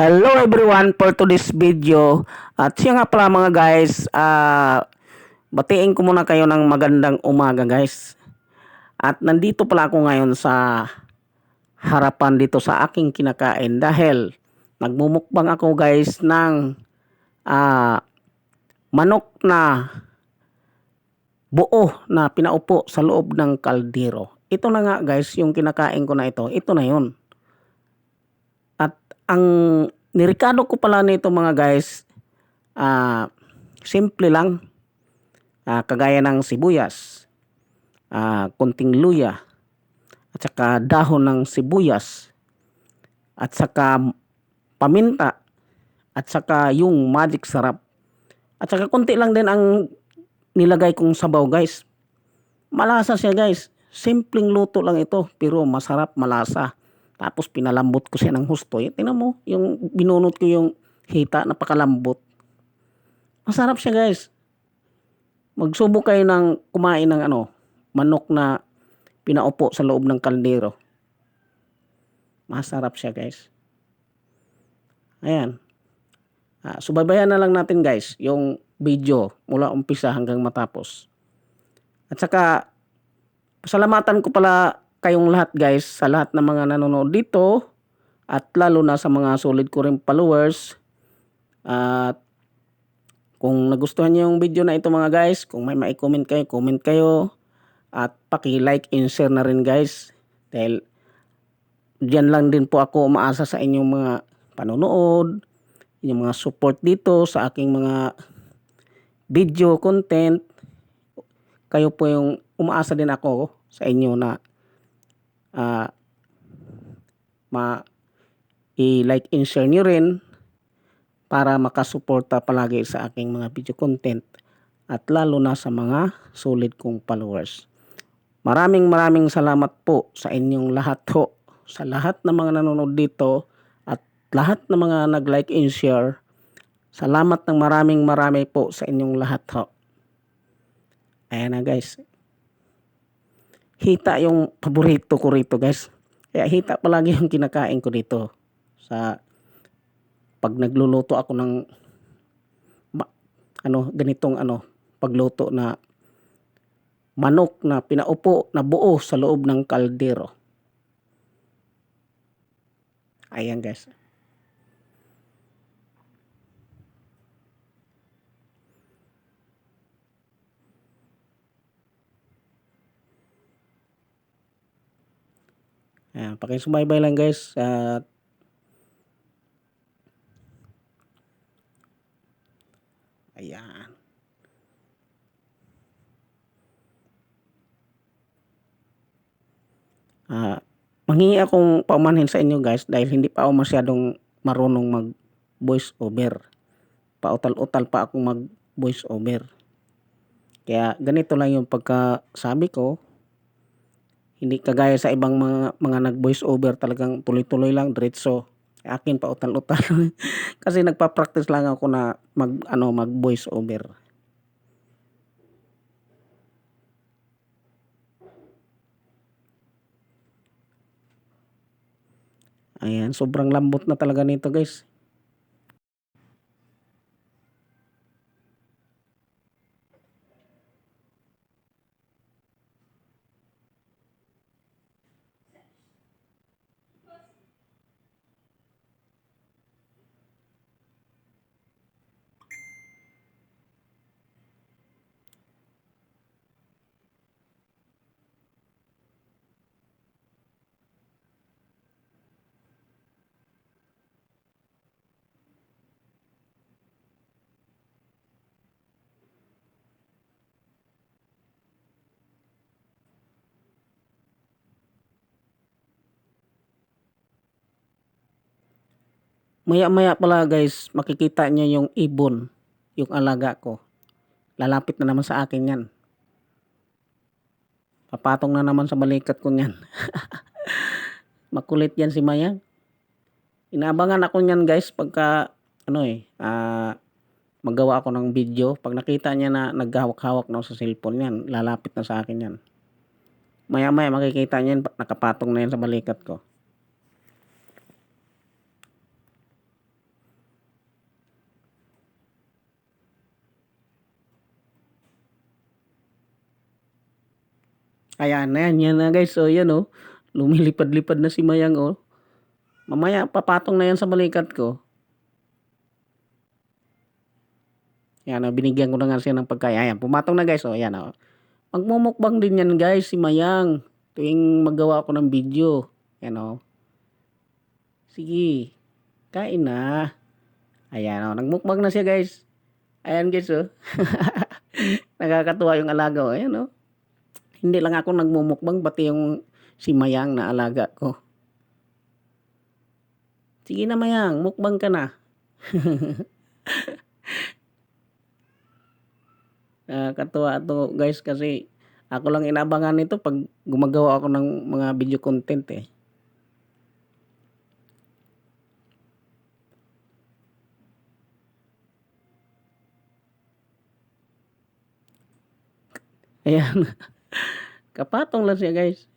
Hello everyone for today's video. At siya nga pala mga guys, ah batiin ko muna kayo ng magandang umaga guys. At nandito pala ako ngayon sa harapan dito sa aking kinakain dahil nagmumukbang ako guys ng ah manok na buo na pinaupo sa loob ng kaldero. Ito na nga guys, yung kinakain ko na ito, ito na yun. Ang nirikado ko pala nito mga guys, ah simple lang. Ah, kagaya ng sibuyas, ah, kunting luya, at saka dahon ng sibuyas, at saka paminta, at saka yung magic sarap. At saka konti lang din ang nilagay kong sabaw guys. Malasa siya guys. Simpleng luto lang ito pero masarap, malasa. Tapos pinalambot ko siya ng husto. Eh, Tingnan mo, yung binunot ko yung hita, napakalambot. Masarap siya guys. Magsubok kayo ng kumain ng ano, manok na pinaupo sa loob ng kaldero. Masarap siya guys. Ayan. Ah, subaybayan na lang natin guys yung video mula umpisa hanggang matapos. At saka pasalamatan ko pala kayong lahat guys sa lahat ng mga nanonood dito at lalo na sa mga solid ko rin followers. At kung nagustuhan niyo yung video na ito mga guys, kung may mai-comment kayo, comment kayo. At paki-like and share na rin guys. Dahil diyan lang din po ako umaasa sa inyong mga panonood, inyong mga support dito sa aking mga video content. Kayo po yung umaasa din ako sa inyo na ah ma i-like and share nyo rin para makasuporta palagi sa aking mga video content at lalo na sa mga solid kong followers. Maraming maraming salamat po sa inyong lahat ho, sa lahat ng mga nanonood dito at lahat ng mga nag-like and share. Salamat ng maraming marami po sa inyong lahat ho. Ayan na guys. Hita yung paborito ko rito guys. Kaya hita palagi yung kinakain ko dito sa pag nagluluto ako ng ma- ano ganitong ano pagluto na manok na pinaupo na buo sa loob ng kaldero. Ayan guys. Ayan, pakisubaybay lang guys. At Ayan. Ah, manghingi akong paumanhin sa inyo guys dahil hindi pa ako masyadong marunong mag voice over. Pautal-utal pa akong mag voice over. Kaya ganito lang yung pagkasabi ko. Hindi kagaya sa ibang mga mga nag voice over talagang tuloy-tuloy lang diretso. Akin pa utal-utal. Kasi nagpa-practice lang ako na mag ano mag voice over. Ayan, sobrang lambot na talaga nito guys. Maya-maya pala guys, makikita niyo yung ibon, yung alaga ko. Lalapit na naman sa akin yan. Papatong na naman sa balikat ko niyan. Makulit yan si Maya. Inaabangan ako niyan guys pagka ano eh, ah, magawa ako ng video. Pag nakita niya na naghawak-hawak na sa cellphone yan, lalapit na sa akin yan. Maya-maya makikita niya yan, nakapatong na yan sa balikat ko. Ayan na yan, na guys. So yan oh. Lumilipad-lipad na si Mayang oh. Mamaya papatong na yan sa balikat ko. Yan oh, binigyan ko na nga siya ng pagkain. Ayan, pumatong na guys oh. Ayan oh. Magmumukbang din yan guys si Mayang. Tuwing magawa ko ng video. Yan oh. Sige. Kain na. Ayan oh, nagmukbang na siya guys. Ayan guys oh. Nakakatuwa yung alaga oh. Ayan oh. Hindi lang ako nagmumukbang pati yung si Mayang na alaga ko. Sige na Mayang, mukbang ka na. Nakakatuwa to guys kasi ako lang inabangan nito pag gumagawa ako ng mga video content eh. Ayan. Kapatong lang siya guys.